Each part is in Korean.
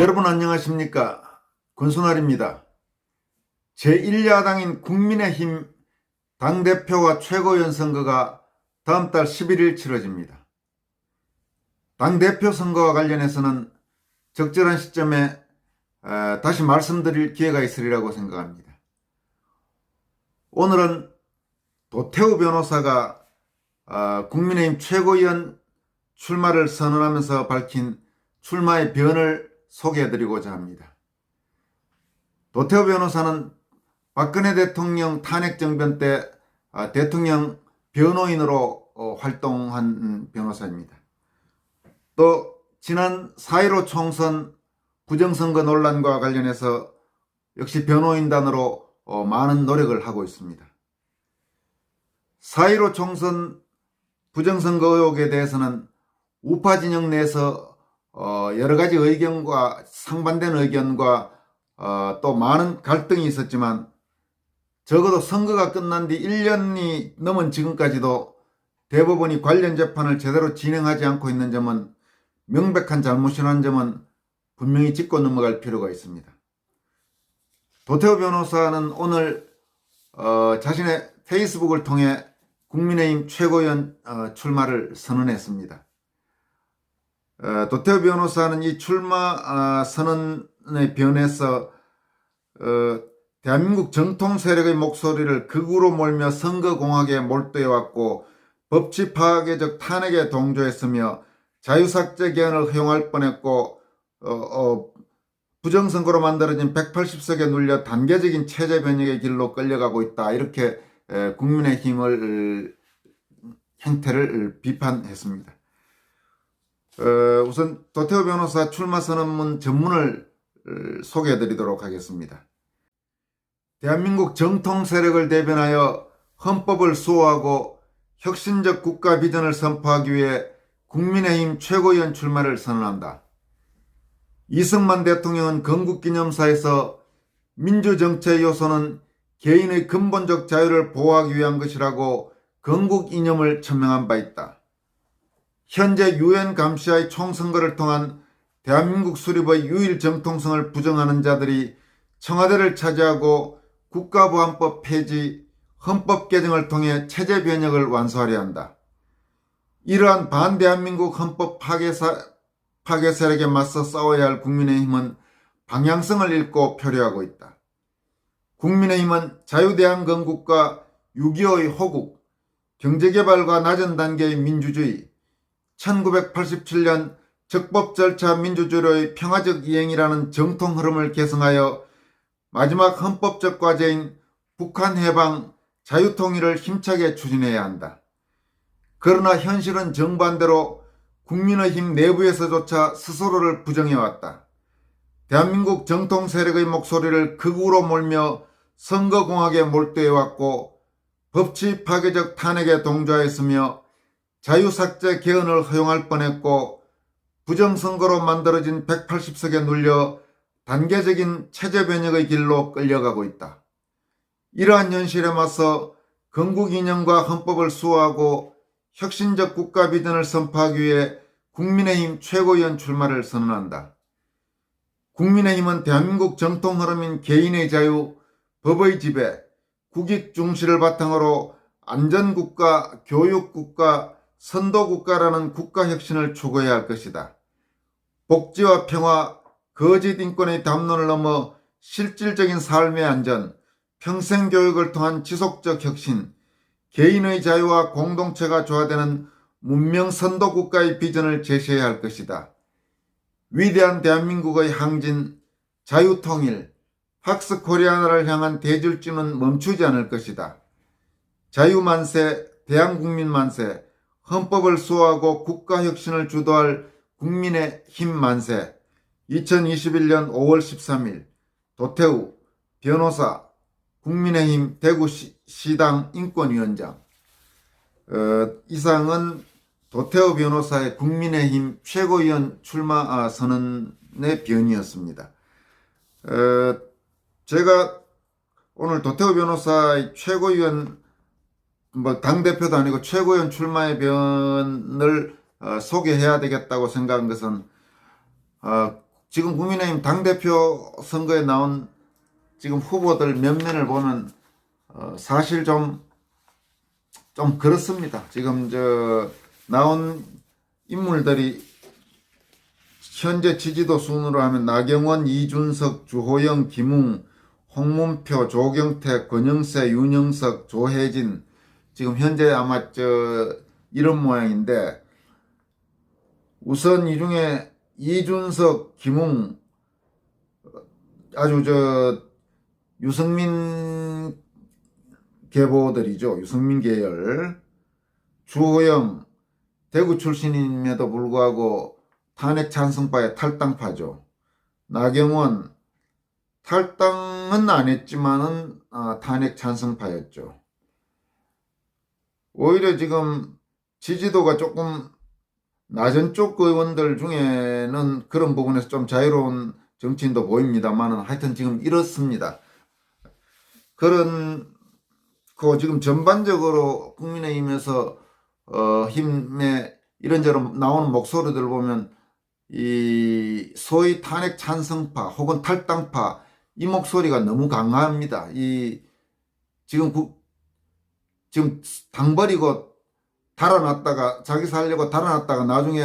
여러분 안녕하십니까 권순환입니다. 제1야당인 국민의힘 당대표와 최고위원 선거가 다음 달 11일 치러집니다. 당대표 선거와 관련해서는 적절한 시점에 에, 다시 말씀드릴 기회가 있으리라고 생각합니다. 오늘은 도태우 변호사가 아, 국민의힘 최고위원 출마를 선언하면서 밝힌 출마의 변을 소개해드리고자 합니다. 도태우 변호사는 박근혜 대통령 탄핵 정변 때 아, 대통령 변호인으로 어, 활동한 변호사입니다. 또 지난 4.15 총선 부정선거 논란과 관련해서 역시 변호인단으로 어, 많은 노력을 하고 있습니다. 4.15 총선 부정선거 의혹에 대해서는 우파 진영 내에서 어, 여러 가지 의견과 상반된 의견과 어, 또 많은 갈등이 있었지만 적어도 선거가 끝난 뒤 1년이 넘은 지금까지도 대법원이 관련 재판을 제대로 진행하지 않고 있는 점은 명백한 잘못이라는 점은 분명히 짚고 넘어갈 필요가 있습니다. 도태우 변호사는 오늘 어, 자신의 페이스북을 통해 국민의힘 최고위원 어, 출마를 선언했습니다. 어, 도태우 변호사는 이 출마 아, 선언의 변에서 어, 대한민국 정통 세력의 목소리를 극우로 몰며 선거공학에 몰두해왔고 법치 파괴적 탄핵에 동조했으며 자유삭제 개헌을 허용할 뻔했고 어, 어, 부정선거로 만들어진 180석에 눌려 단계적인 체제 변혁의 길로 끌려가고 있다. 이렇게 에, 국민의힘을 행태를 비판했습니다. 어, 우선 도태우 변호사 출마 선언문 전문을 어, 소개해 드리도록 하겠습니다. 대한민국 정통 세력을 대변하여 헌법을 수호하고 혁신적 국가 비전을 선포하기 위해 국민의힘 최고위원 출마를 선언한다. 이승만 대통령은 건국기념사에서 민주정체의 요소는 개인의 근본적 자유를 보호하기 위한 것이라고 건국 이념을 천명한 바 있다. 현재 유엔 감시와의 총선거를 통한 대한민국 수립의 유일 정통성을 부정하는 자들이 청와대를 차지하고 국가보안법 폐지, 헌법 개정을 통해 체제 변혁을 완수하려 한다. 이러한 반대한민국 헌법 파괴사, 파괴 세력에 맞서 싸워야 할 국민의힘은 방향성을 잃고 표류하고 있다. 국민의힘은 자유대한 건국과 6.25의 호국, 경제개발과 낮은 단계의 민주주의, 1987년 적법 절차 민주주의의 평화적 이행이라는 정통 흐름을 개성하여 마지막 헌법적 과제인 북한 해방, 자유통일을 힘차게 추진해야 한다. 그러나 현실은 정반대로 국민의힘 내부에서조차 스스로를 부정해왔다. 대한민국 정통 세력의 목소리를 극우로 몰며 선거공학에 몰두해왔고 법치 파괴적 탄핵에 동조하였으며 자유삭제 개헌을 허용할 뻔했고 부정선거로 만들어진 180석에 눌려 단계적인 체제 변혁의 길로 끌려가고 있다. 이러한 현실에 맞서 건국 이념과 헌법을 수호하고 혁신적 국가 비전을 선포하기 위해 국민의힘 최고위원 출마를 선언한다. 국민의힘은 대한민국 정통 흐름인 개인의 자유, 법의 지배, 국익 중시를 바탕으로 안전국가, 교육국가, 선도국가라는 국가혁신을 추구해야 할 것이다. 복지와 평화, 거짓 인권의 담론을 넘어 실질적인 삶의 안전, 평생교육을 통한 지속적 혁신, 개인의 자유와 공동체가 조화되는 문명 선도 국가의 비전을 제시해야 할 것이다. 위대한 대한민국의 항진, 자유통일, 학스 코리아나를 향한 대질주는 멈추지 않을 것이다. 자유만세, 대한국민만세, 헌법을 수호하고 국가혁신을 주도할 국민의 힘 만세, 2021년 5월 13일 도태우 변호사 국민의힘 대구시당 인권위원장 어, 이상은 도태우 변호사의 국민의힘 최고위원 출마 아, 선언의 변이었습니다. 어, 제가 오늘 도태우 변호사의 최고위원 뭐 당 대표도 아니고 최고위원 출마의 변을 어, 소개해야 되겠다고 생각한 것은 어, 지금 국민의힘 당 대표 선거에 나온 지금 후보들 면면을 보면 어, 사실 좀, 좀 그렇습니다. 지금 저 나온 인물들이 현재 지지도 순으로 하면 나경원, 이준석, 주호영, 김웅, 홍문표, 조경태, 권영세, 윤영석, 조혜진 지금 현재 아마 저 이런 모양인데 우선 이 중에 이준석, 김웅 아주 저 유승민 계보들이죠. 유승민 계열 주호영 대구 출신임에도 불구하고 탄핵 찬성파의 탈당파죠. 나경원 탈당은 안 했지만은 아, 탄핵 찬성파였죠. 오히려 지금 지지도가 조금 낮은 쪽 의원들 중에는 그런 부분에서 좀 자유로운 정치인도 보입니다만은 하여튼 지금 이렇습니다. 그런 그 지금 전반적으로 국민의힘에서 어 힘에 이런저런 나오는 목소리들 보면 이 소위 탄핵 찬성파 혹은 탈당파 이 목소리가 너무 강합니다. 이 지금 국 지금 당 버리고 달아났다가 자기 살려고 달아났다가 나중에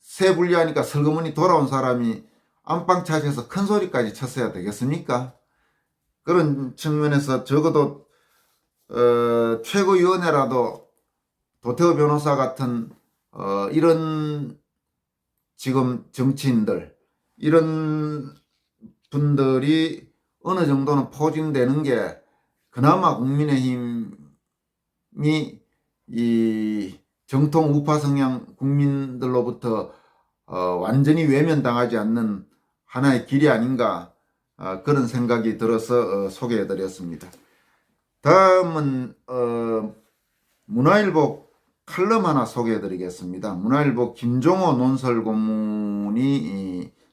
새 분리하니까 설거머니 돌아온 사람이 안방 차지해서 큰 소리까지 쳤어야 되겠습니까? 그런 측면에서 적어도 어, 최고위원회라도 도태우 변호사 같은 어, 이런 지금 정치인들 이런 분들이 어느 정도는 포진되는 게 그나마 국민의힘 이이 정통 우파 성향 국민들로부터 어, 완전히 외면당하지 않는 하나의 길이 아닌가 어, 그런 생각이 들어서 어, 소개해드렸습니다. 다음은 어, 문화일보 칼럼 하나 소개해드리겠습니다. 문화일보 김종호 논설고문이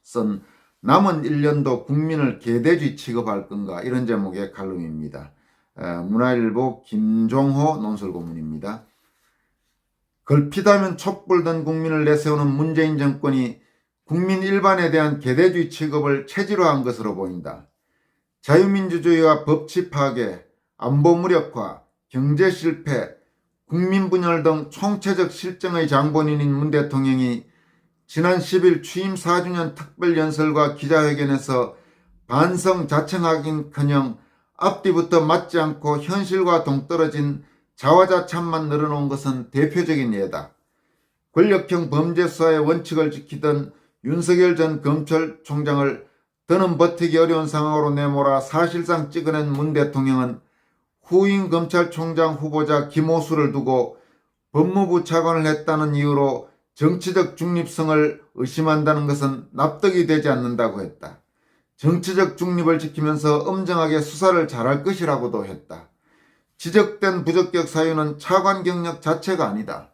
쓴 남은 1년도 국민을 개돼지 취급할 건가 이런 제목의 칼럼입니다. 어, 문화일보 김종호 논설고문입니다. 걸핏하면 촛불 든 국민을 내세우는 문재인 정권이 국민 일반에 대한 개돼지 취급을 체질화한 것으로 보인다. 자유민주주의와 법치 파괴, 안보 무력화, 경제 실패, 국민 분열 등 총체적 실정의 장본인인 문 대통령이 지난 10일 취임 4주년 특별연설과 기자회견에서 반성 자청하긴커녕 앞뒤부터 맞지 않고 현실과 동떨어진 자화자찬만 늘어놓은 것은 대표적인 예다. 권력형 범죄 수사의 원칙을 지키던 윤석열 전 검찰총장을 더는 버티기 어려운 상황으로 내몰아 사실상 찍어낸 문 대통령은 후임 검찰총장 후보자 김호수를 두고 법무부 차관을 했다는 이유로 정치적 중립성을 의심한다는 것은 납득이 되지 않는다고 했다. 정치적 중립을 지키면서 엄정하게 수사를 잘할 것이라고도 했다. 지적된 부적격 사유는 차관 경력 자체가 아니다.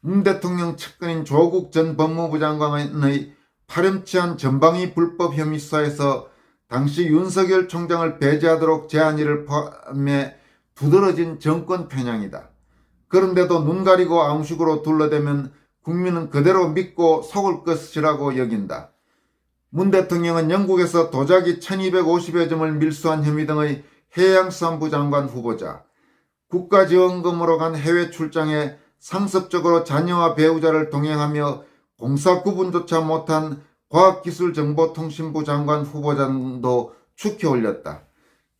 문 대통령 측근인 조국 전 법무부 장관의 파렴치한 전방위 불법 혐의 수사에서 당시 윤석열 총장을 배제하도록 제안일을 포함해 두드러진 정권 편향이다. 그런데도 눈 가리고 앙식으로 둘러대면 국민은 그대로 믿고 속을 것이라고 여긴다. 문 대통령은 영국에서 도자기 1250여 점을 밀수한 혐의 등의 해양수산부 장관 후보자, 국가지원금으로 간 해외 출장에 상습적으로 자녀와 배우자를 동행하며 공사 구분조차 못한 과학기술정보통신부 장관 후보자도 축히 올렸다.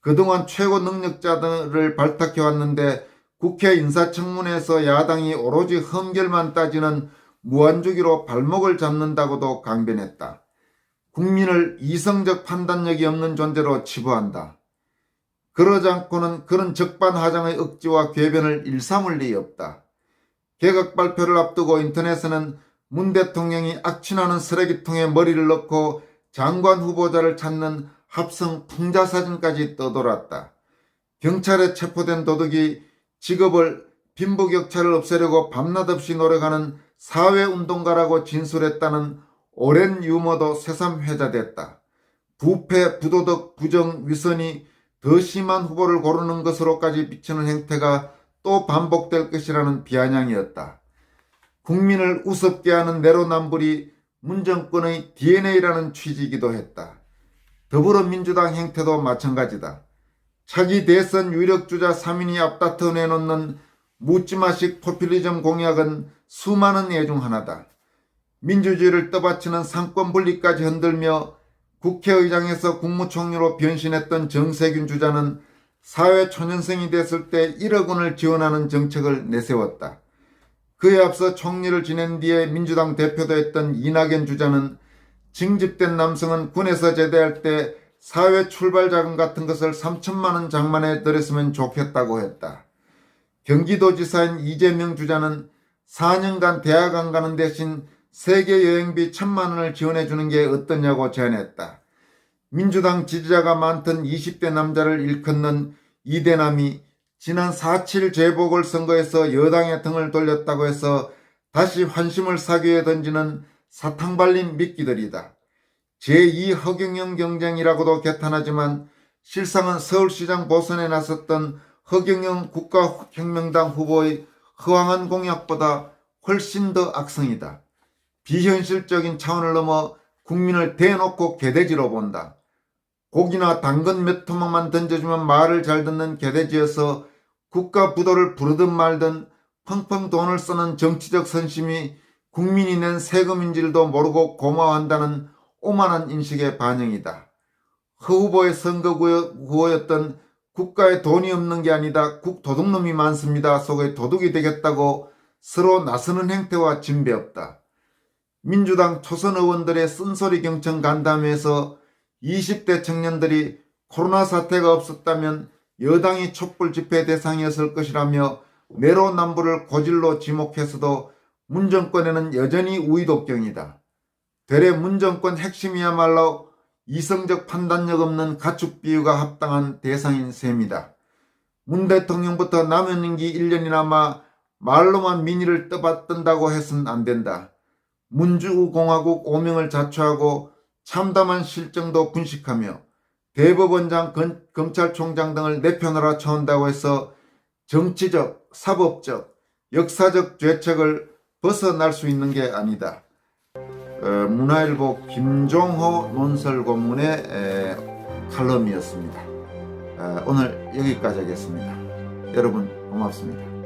그동안 최고 능력자들을 발탁해 왔는데 국회 인사청문회에서 야당이 오로지 흠결만 따지는 무한주기로 발목을 잡는다고도 강변했다. 국민을 이성적 판단력이 없는 존재로 치부한다. 그러지 않고는 그런 적반하장의 억지와 궤변을 일삼을 리이 없다. 개각 발표를 앞두고 인터넷에는 문 대통령이 악취나는 쓰레기통에 머리를 넣고 장관 후보자를 찾는 합성 풍자 사진까지 떠돌았다. 경찰에 체포된 도둑이 직업을 빈부격차를 없애려고 밤낮 없이 노력하는 사회운동가라고 진술했다는 오랜 유머도 새삼 회자됐다. 부패, 부도덕, 부정, 위선이 더 심한 후보를 고르는 것으로까지 비치는 행태가 또 반복될 것이라는 비아냥이었다. 국민을 우습게 하는 내로남불이 문 정권의 DNA라는 취지이기도 했다. 더불어민주당 행태도 마찬가지다. 차기 대선 유력주자 3인이 앞다퉈 내놓는 묻지마식 포퓰리즘 공약은 수많은 예 중 하나다. 민주주의를 떠받치는 상권 분리까지 흔들며 국회의장에서 국무총리로 변신했던 정세균 주자는 사회 초년생이 됐을 때 1억 원을 지원하는 정책을 내세웠다. 그에 앞서 총리를 지낸 뒤에 민주당 대표도 했던 이낙연 주자는 징집된 남성은 군에서 제대할 때 사회 출발 자금 같은 것을 3천만 원 장만에 들였으면 좋겠다고 했다. 경기도지사인 이재명 주자는 4년간 대학 안 가는 대신 세계 여행비 천만 원을 지원해 주는 게 어떠냐고 제안했다. 민주당 지지자가 많던 20대 남자를 일컫는 이대남이 지난 4.7 재보궐선거에서 여당의 등을 돌렸다고 해서 다시 환심을 사기 위해 던지는 사탕 발린 미끼들이다. 제2 허경영 경쟁이라고도 개탄하지만 실상은 서울시장 보선에 나섰던 허경영 국가혁명당 후보의 허황한 공약보다 훨씬 더 악성이다. 비현실적인 차원을 넘어 국민을 대놓고 개돼지로 본다. 고기나 당근 몇 토막만 던져주면 말을 잘 듣는 개돼지여서 국가 부도를 부르든 말든 펑펑 돈을 쓰는 정치적 선심이 국민이 낸 세금인지도 모르고 고마워한다는 오만한 인식의 반영이다. 허 후보의 선거 구호였던 국가에 돈이 없는 게 아니다. 국도둑놈이 많습니다. 속의 도둑이 되겠다고 서로 나서는 행태와 진배 없다. 민주당 초선 의원들의 쓴소리 경청 간담회에서 20대 청년들이 코로나 사태가 없었다면 여당이 촛불 집회 대상이었을 것이라며 내로남불을 고질로 지목했어도 문정권에는 여전히 우위독경이다. 되레 문정권 핵심이야말로 이성적 판단력 없는 가축 비유가 합당한 대상인 셈이다. 문 대통령부터 남은 임기 1년이나마 말로만 민의를 떠받든다고 해서는 안 된다. 문주공화국 오명을 자초하고 참담한 실정도 분식하며 대법원장, 건- 검찰총장 등을 내 편으로 쳐온다고 해서 정치적, 사법적, 역사적 죄책을 벗어날 수 있는 게 아니다. 어, 문화일보 김종호 논설 고문의 에, 칼럼이었습니다. 어, 오늘 여기까지 하겠습니다. 여러분 고맙습니다.